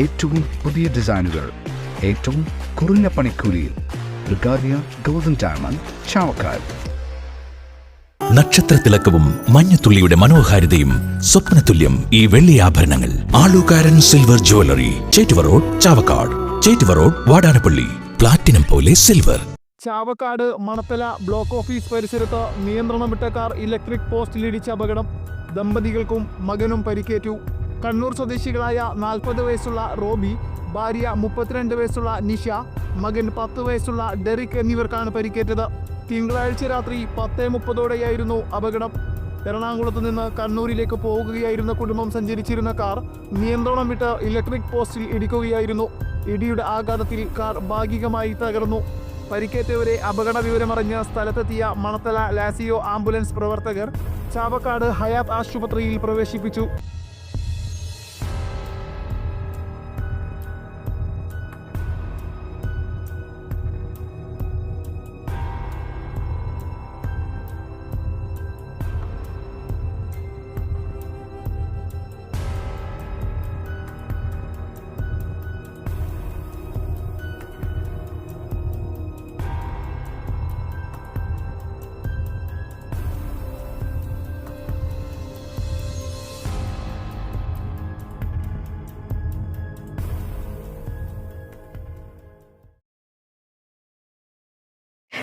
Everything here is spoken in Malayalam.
ഏറ്റവും പുതിയ ഡിസൈനുകൾ ഏറ്റവും കുറഞ്ഞ പണിക്കൂലിയിൽ ബ്രിഗാദിയ ഗോൾഡൻ ഡയമണ്ട് ചാവക്കാട് നക്ഷത്രത്തിലക്കവും മഞ്ഞത്തുള്ളിയുടെ മനോഹാരിതയും സ്വപ്നതുല്യം ഈ വെള്ളി ആഭരണങ്ങൾ. Alukkaran silver jewellery Chettuva road Chavakkad. Chettuva road Vadanappally. Platinum പോലെ silver. Chavakkad Manathala block office പരിസരത്ത് നിയന്ത്രണം വിട്ട കാർ ഇലക്ട്രിക് പോസ്റ്റിലിടിച്ച അപകടം. ദമ്പതികൾക്കും മകനും പരിക്കേറ്റു. കണ്ണൂർ സ്വദേശികളായ നാൽപ്പത് വയസ്സുള്ള റോബി ഭാര്യ മുപ്പത്തിരണ്ട് വയസ്സുള്ള നിഷ മകൻ പത്ത് വയസ്സുള്ള ഡെറിക് എന്നിവർക്കാണ് പരിക്കേറ്റത്. തിങ്കളാഴ്ച രാത്രി പത്തേ മുപ്പതോടെയായിരുന്നു അപകടം. എറണാകുളത്ത് നിന്ന് കണ്ണൂരിലേക്ക് പോവുകയായിരുന്ന കുടുംബം സഞ്ചരിച്ചിരുന്ന കാർ നിയന്ത്രണം വിട്ട് ഇലക്ട്രിക് പോസ്റ്റിൽ ഇടിക്കുകയായിരുന്നു. ഇടിയുടെ ആഘാതത്തിൽ കാർ ഭാഗികമായി തകർന്നു. പരിക്കേറ്റവരെ അപകട വിവരമറിഞ്ഞ് സ്ഥലത്തെത്തിയ മണത്തല ലാസിയോ ആംബുലൻസ് പ്രവർത്തകർ ചാവക്കാട് ഹയാത്ത് ആശുപത്രിയിൽ പ്രവേശിപ്പിച്ചു.